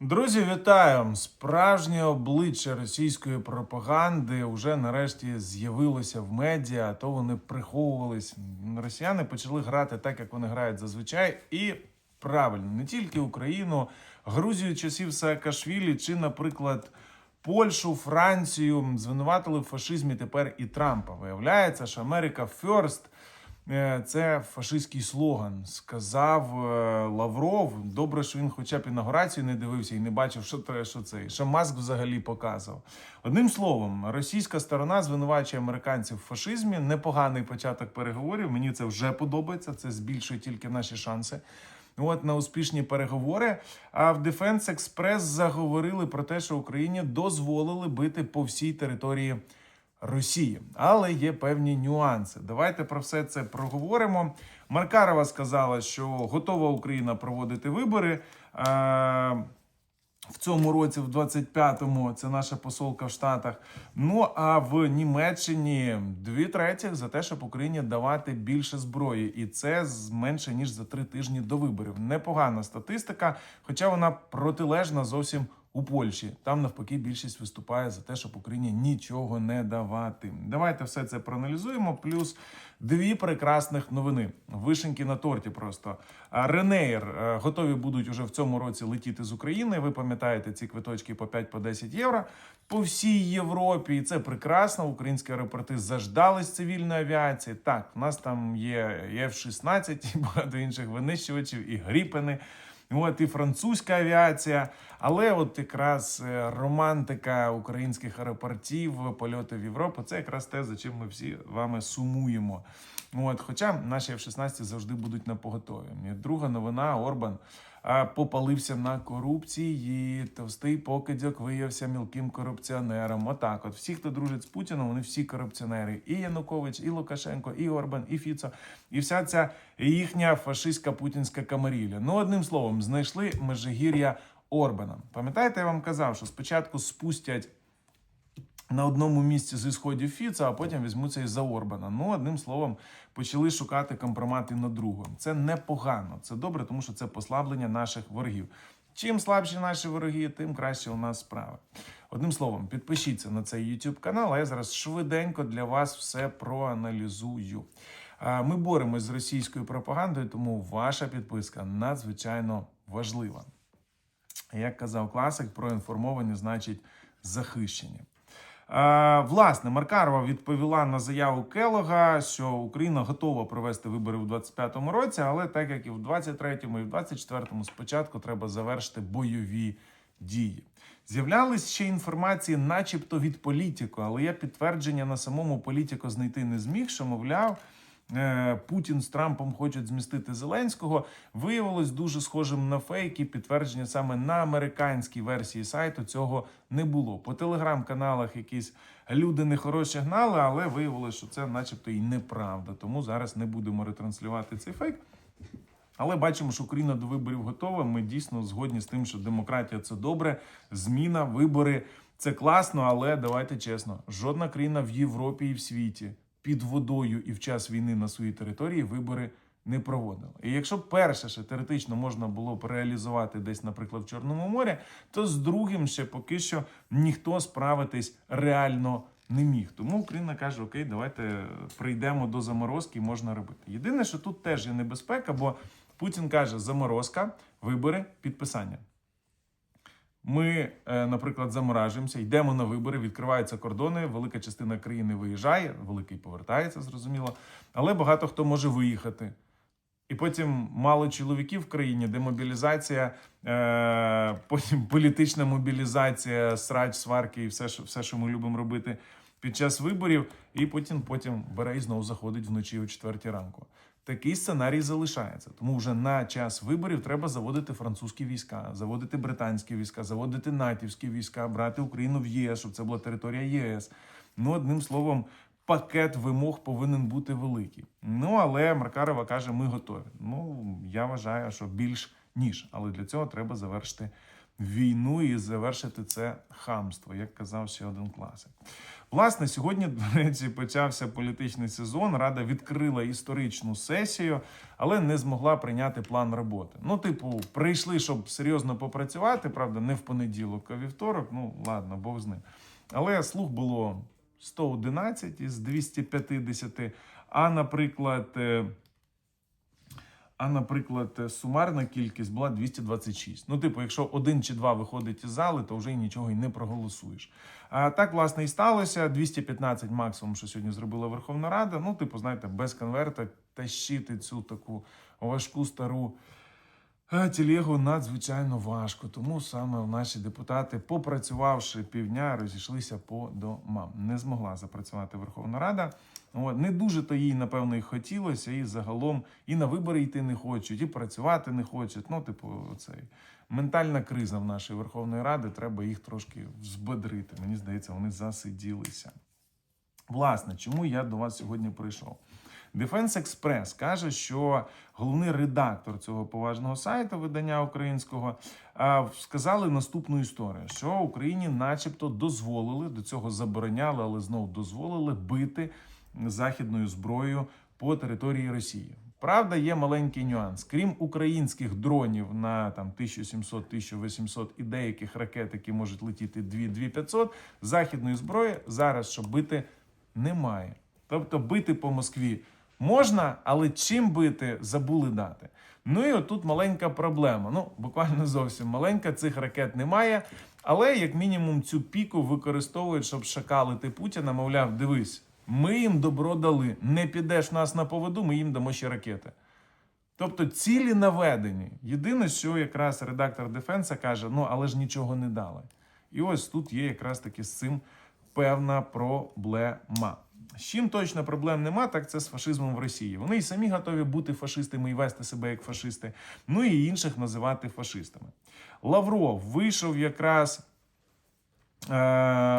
Друзі, вітаю! Справжнє обличчя російської пропаганди вже нарешті з'явилося в медіа, а то вони приховувались. Росіяни почали грати так, як вони грають зазвичай, і правильно, не тільки Україну, Грузію часів Саакашвілі чи, наприклад, Польщу, Францію звинуватили в фашизмі тепер і Трампа. Виявляється, що Америка Е, це фашистський слоган. Сказав е, Лавров. Добре, що він хоча б інаугурацію не дивився і не бачив, що те, що це, що Маск взагалі показував. Одним словом, російська сторона звинувачує американців в фашизмі. Непоганий початок переговорів. Мені це вже подобається. Це збільшує тільки наші шанси. От на успішні переговори. А в Defense Express заговорили про те, що Україні дозволили бити по всій території Росії, але є певні нюанси. Давайте про все це проговоримо. Маркарова сказала, що готова Україна проводити вибори. Е, В цьому році, в 25-му, це наша посолка в Штатах. Ну а в Німеччині дві третіх за те, щоб Україні давати більше зброї, і це менше ніж за три тижні до виборів. Непогана статистика, хоча вона протилежна зовсім у Польщі. Там навпаки більшість виступає за те, щоб Україні нічого не давати. Давайте все це проаналізуємо. Плюс дві прекрасних новини. Вишеньки на торті. Просто Ренеєр е, готові будуть уже в цьому році летіти з України. Ви пам'ятаєте ці квиточки по 5 по 10 євро по всій Європі. І це прекрасно. Українські аеропорти заждались цивільної авіації. Так, в нас там є і F-16 і багато інших винищувачів, і гріпени. От і французька авіація, але от якраз е, романтика українських аеропортів, польоти в Європу це якраз те, за чим ми всі вами сумуємо. От, хоча наші F-16 завжди будуть на поготові. Друга новина Орбан попалився на корупції. Товстий покидьок виявився мілким корупціонером. Отак, от всі, хто дружить з Путіном, вони всі корупціонери. І Янукович, і Лукашенко, і Орбан, і Фіцо, і вся ця їхня фашистська путінська камарілля. Ну, одним словом, знайшли межигір'я Орбана. Пам'ятаєте, я вам казав, що спочатку спустять на одному місці зі сходів Фіца, а потім візьмуться і за Орбана. Ну, одним словом, почали шукати компромати на другого. Це непогано, це добре, тому що це послаблення наших ворогів. Чим слабші наші вороги, тим краще у нас справа. Одним словом, підпишіться на цей YouTube канал, а я зараз швиденько для вас все проаналізую. Ми боремось з російською пропагандою, тому ваша підписка надзвичайно важлива. Як казав класик, проінформовані значить захищені. Е, власне, Маркарова відповіла на заяву Келога, що Україна готова провести вибори в 25-му році, але так як і в 23-му, і в 24-му спочатку треба завершити бойові дії. З'являлись ще інформації, начебто від політику, але я підтвердження на самому політику знайти не зміг, що мовляв. Е, Путін з Трампом хочуть змістити Зеленського. Виявилось дуже схожим на фейки. Підтвердження саме на американській версії сайту цього не було. По телеграм-каналах якісь люди нехороші гнали, але виявилось, що це, начебто, і неправда. Тому зараз не будемо ретранслювати цей фейк. Але бачимо, що Україна до виборів готова. Ми дійсно згодні з тим, що демократія це добре, зміна, вибори це класно, але давайте чесно, жодна країна в Європі і в світі під водою і в час війни на своїй території вибори не проводила. І якщо перше ще теоретично можна було б реалізувати десь, наприклад, в Чорному морі, то з другим ще поки що ніхто справитись реально не міг. Тому Україна каже: Окей, давайте прийдемо до заморозки, можна робити. Єдине, що тут теж є небезпека, бо Путін каже: заморозка, вибори, підписання. Ми, е, наприклад, заморажуємося, йдемо на вибори, відкриваються кордони. Велика частина країни виїжджає, великий повертається, зрозуміло. Але багато хто може виїхати. І потім мало чоловіків в країні, демобілізація, е, потім політична мобілізація, срач, сварки і все, що, все, що ми любимо робити під час виборів. І потім, потім бере і знову заходить вночі о 4 ранку. Такий сценарій залишається. Тому вже на час виборів треба заводити французькі війська, заводити британські війська, заводити натівські війська, брати Україну в ЄС, щоб це була територія ЄС. Ну, одним словом, пакет вимог повинен бути великий. Ну але Маркарова каже, ми готові. Ну я вважаю, що більш ніж. Але для цього треба завершити війну і завершити це хамство, як казав ще один класик. Власне, сьогодні, до речі, почався політичний сезон. Рада відкрила історичну сесію, але не змогла прийняти план роботи. Ну, типу, прийшли, щоб серйозно попрацювати, правда, не в понеділок, а вівторок. Ну, ладно, Бог з ним. Але слух було 111 із 250. А, наприклад, е, а, наприклад, е, сумарна кількість була 226. Ну, типу, якщо один чи два виходить із зали, то вже нічого й не проголосуєш. А так, власне, і сталося. 215 максимум, що сьогодні зробила Верховна Рада. Ну, типу, знаєте, без конверта тащити цю таку важку стару. Телегу надзвичайно важко, тому саме наші депутати, попрацювавши півдня, розійшлися по домам. Не змогла запрацювати Верховна Рада. От, не дуже то їй, напевно, і хотілося, і загалом і на вибори йти не хочуть, і працювати не хочуть. Ну, типу, цей ментальна криза в нашої Верховної Ради. Треба їх трошки взбодрити. Мені здається, вони засиділися. Власне, чому я до вас сьогодні прийшов? Defense Express каже, що головний редактор цього поважного сайту видання українського сказали наступну історію: що Україні, начебто, дозволили до цього забороняли, але знову дозволили бити західною зброєю по території Росії. Правда, є маленький нюанс. Крім українських дронів на там 1700-1800 і деяких ракет, які можуть летіти 2-2500, західної зброї зараз, щоб бити, немає. Тобто бити по Москві можна, але чим бити, забули дати. Ну і отут маленька проблема. Ну, буквально зовсім маленька, цих ракет немає. Але як мінімум цю піку використовують, щоб шакалити Путіна. Мовляв, дивись, ми їм добро дали. Не підеш нас на поводу, ми їм дамо ще ракети. Тобто цілі наведені. Єдине, що якраз редактор Дефенса каже: ну але ж нічого не дали. І ось тут є якраз таки з цим певна проблема. З чим точно проблем нема, так це з фашизмом в Росії. Вони і самі готові бути фашистами і вести себе як фашисти, ну і інших називати фашистами. Лавров вийшов якраз е,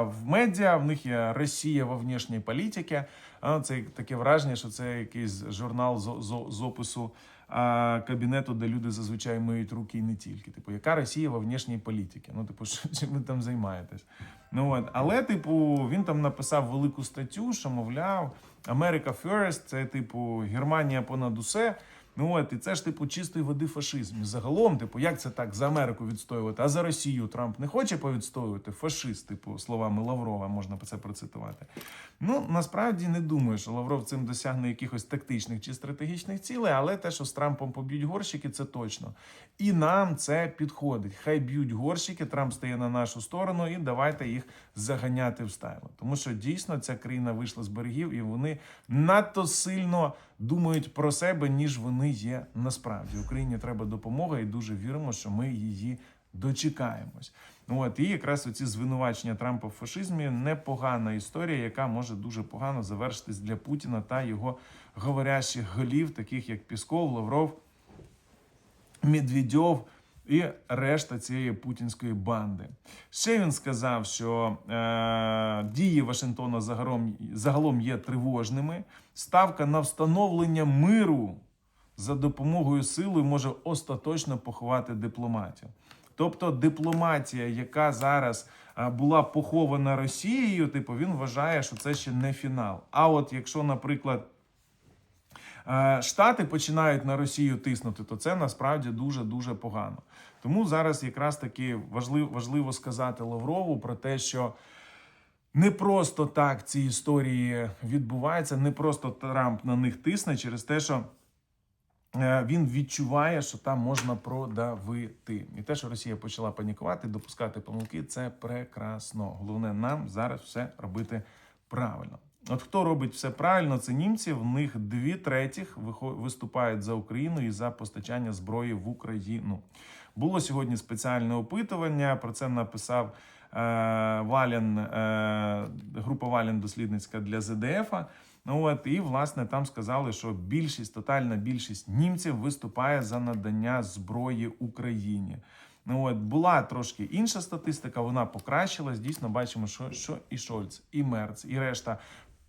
в медіа, в них є Росія во внішній політиці. Це таке враження, що це якийсь журнал з, з, з опису кабінету, де люди зазвичай миють руки і не тільки. Типу, яка Росія во внішній політиці? Ну, типу, що, чим ви там займаєтесь? Ну от, але, типу, він там написав велику статтю, що мовляв, Америка First, це типу Германія понад усе. Ну от, і це ж типу чистої води фашизм. Загалом, типу, як це так за Америку відстоювати? А за Росію Трамп не хоче повідстоювати? Фашист, типу, словами Лаврова, можна це процитувати. Ну насправді не думаю, що Лавров цим досягне якихось тактичних чи стратегічних цілей, але те, що з Трампом поб'ють горщики, це точно. І нам це підходить. Хай б'ють горщики, Трамп стає на нашу сторону, і давайте їх заганяти в стайло. Тому що дійсно ця країна вийшла з берегів, і вони надто сильно думають про себе, ніж вони є насправді. Україні треба допомога, і дуже віримо, що ми її дочекаємось. От і якраз оці звинувачення Трампа в фашизмі непогана історія, яка може дуже погано завершитись для Путіна та його говорящих голів, таких як Пісков, Лавров, Медведьов. І решта цієї путінської банди. Ще він сказав, що е, дії Вашингтона загалом, загалом є тривожними. Ставка на встановлення миру за допомогою сили може остаточно поховати дипломатію. Тобто дипломатія, яка зараз була похована Росією, типу він вважає, що це ще не фінал. А от якщо, наприклад, е, Штати починають на Росію тиснути, то це насправді дуже дуже погано. Тому зараз якраз таки важливо, важливо сказати Лаврову про те, що не просто так ці історії відбуваються, не просто Трамп на них тисне через те, що е, він відчуває, що там можна продавити. І те, що Росія почала панікувати, допускати помилки, це прекрасно. Головне нам зараз все робити правильно. От хто робить все правильно, це німці. В них дві третіх виступають за Україну і за постачання зброї в Україну. Було сьогодні спеціальне опитування. Про це написав е, Валян, е, група Валян дослідницька для ЗДФ. Ну от і власне там сказали, що більшість, тотальна більшість німців виступає за надання зброї Україні. Ну от була трошки інша статистика, вона покращилась. Дійсно, бачимо, що, що і Шольц, і Мерц, і решта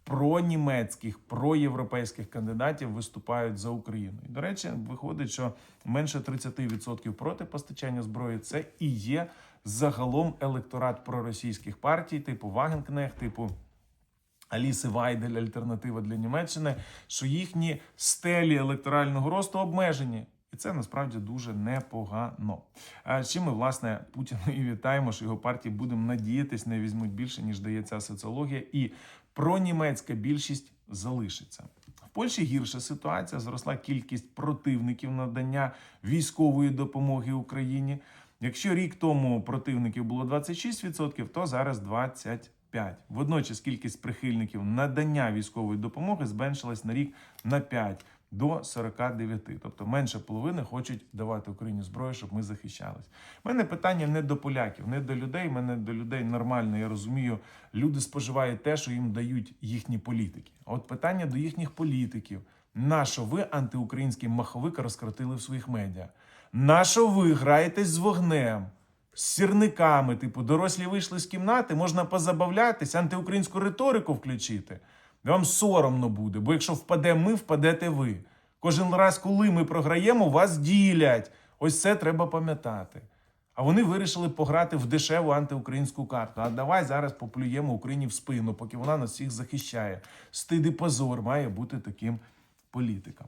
пронімецьких, проєвропейських кандидатів виступають за Україну. І, до речі, виходить, що менше 30% проти постачання зброї це і є загалом електорат проросійських партій, типу Вагенкнех, типу. Аліси Вайдель, альтернатива для Німеччини, що їхні стелі електорального росту обмежені. І це насправді дуже непогано. А з чим ми, власне, Путіна і вітаємо, що його партії будемо надіятись, не візьмуть більше, ніж дає ця соціологія, і пронімецька більшість залишиться. В Польщі гірша ситуація. Зросла кількість противників надання військової допомоги Україні. Якщо рік тому противників було 26%, то зараз 25%. Водночас кількість прихильників надання військової допомоги зменшилась на рік на 5 до 49. Тобто менше половини хочуть давати Україні зброю, щоб ми захищались. У мене питання не до поляків, не до людей. У мене до людей нормально. Я розумію, люди споживають те, що їм дають їхні політики. От питання до їхніх політиків: нащо ви антиукраїнський маховик розкрутили в своїх медіа? Нащо ви граєтесь з вогнем? з сірниками, типу, дорослі вийшли з кімнати, можна позабавлятись, антиукраїнську риторику включити. Вам соромно буде, бо якщо впадемо ми, впадете ви. Кожен раз, коли ми програємо, вас ділять. Ось це треба пам'ятати. А вони вирішили пограти в дешеву антиукраїнську карту. А давай зараз поплюємо Україні в спину, поки вона нас всіх захищає. Стид і позор має бути таким політикам.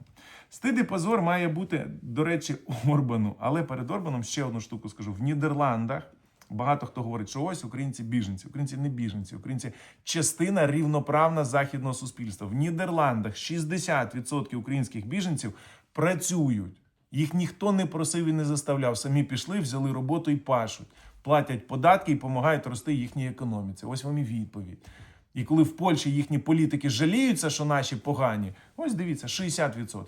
Стид і позор має бути, до речі, Орбану. Але перед Орбаном ще одну штуку скажу: в Нідерландах багато хто говорить, що ось українці біженці. Українці не біженці, українці частина рівноправна західного суспільства. В Нідерландах 60% українських біженців працюють. Їх ніхто не просив і не заставляв. Самі пішли, взяли роботу і пашуть, платять податки і допомагають рости їхній економіці. Ось вам і відповідь. І коли в Польщі їхні політики жаліються, що наші погані, ось дивіться, 60%.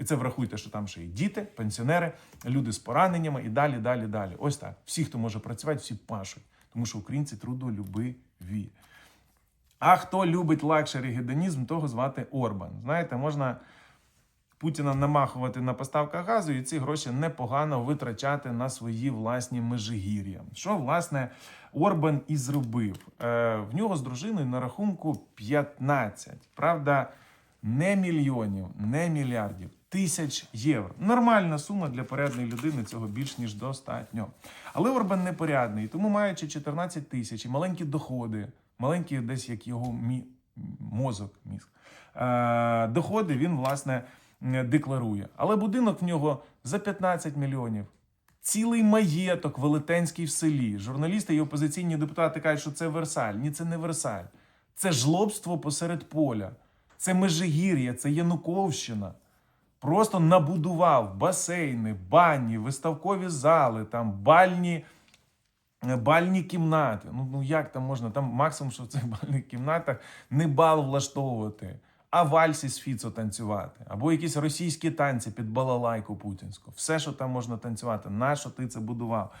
І це врахуйте, що там ще і діти, пенсіонери, люди з пораненнями і далі, далі, далі. Ось так. Всі, хто може працювати, всі пашуть, тому що українці трудолюбиві. А хто любить лакшері гедонізм, того звати Орбан. Знаєте, можна Путіна намахувати на поставках газу і ці гроші непогано витрачати на свої власні межигір'я. Що власне Орбан і зробив? Е, в нього з дружиною на рахунку 15. Правда, не мільйонів, не мільярдів, тисяч євро. Нормальна сума для порядної людини цього більш ніж достатньо. Але Орбан непорядний, тому маючи 14 тисяч і маленькі доходи, маленькі десь як його мі... мозок, мізк, е, доходи він власне е, декларує. Але будинок в нього за 15 мільйонів. Цілий маєток велетенський в селі. Журналісти і опозиційні депутати кажуть, що це Версаль. Ні, це не Версаль. Це жлобство посеред поля. Це Межигір'я, це Януковщина. Просто набудував басейни, бані, виставкові зали, там бальні, е, бальні кімнати. Ну, ну як там можна? Там максимум, що в цих бальних кімнатах не бал влаштовувати, а вальсі з Фіцо танцювати, або якісь російські танці під балалайку путінську. Все, що там можна танцювати. Нащо ти це будував?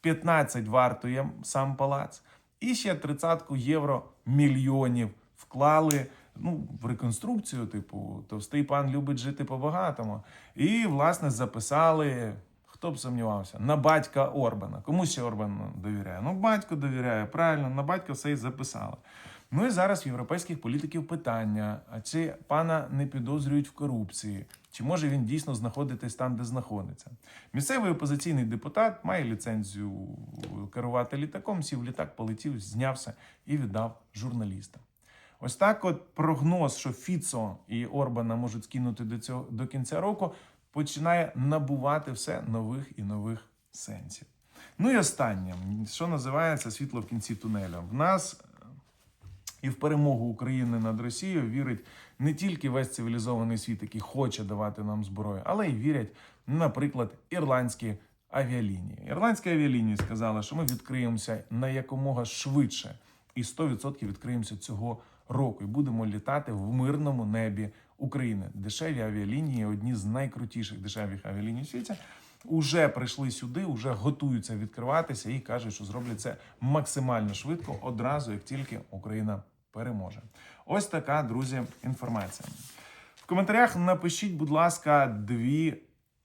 15 вартує сам палац, і ще 30 євро мільйонів вклали ну, в реконструкцію, типу, товстий пан любить жити по-багатому. І, власне, записали. Хто б сумнівався? На батька Орбана. Кому ще Орбан довіряє? Ну, батько довіряє, правильно, на батька все і записали. Ну і зараз в європейських політиків питання: а чи пана не підозрюють в корупції? Чи може він дійсно знаходитись там, де знаходиться? Місцевий опозиційний депутат має ліцензію керувати літаком, сів літак, полетів, знявся і віддав журналістам. Ось так, от прогноз, що Фіцо і Орбана можуть скинути до цього до кінця року, починає набувати все нових і нових сенсів. Ну і останнє, що називається світло в кінці тунеля. В нас і в перемогу України над Росією вірить не тільки весь цивілізований світ, який хоче давати нам зброю, але й вірять, наприклад, ірландські авіалінії. Ірландські авіалінії сказали, що ми відкриємося на якомога швидше, і 100% відкриємося цього року. І будемо літати в мирному небі України. Дешеві авіалінії одні з найкрутіших дешевих авіаліній в світі. Уже прийшли сюди, вже готуються відкриватися і кажуть, що зроблять це максимально швидко, одразу як тільки Україна переможе. Ось така, друзі, інформація. В коментарях напишіть, будь ласка, дві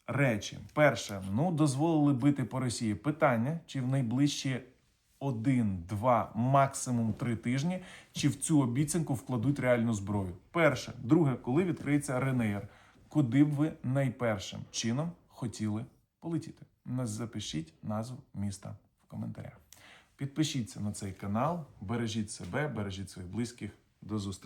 речі. Перше, ну дозволили бити по Росії. Питання, чи в найближчі один, два, максимум три тижні, чи в цю обіцянку вкладуть реальну зброю. Перше, друге, коли відкриється Ренеєр, куди б ви найпершим чином хотіли полетіти? Запишіть назву міста в коментарях. Підпишіться на цей канал, бережіть себе, бережіть своїх близьких. До зустрічі.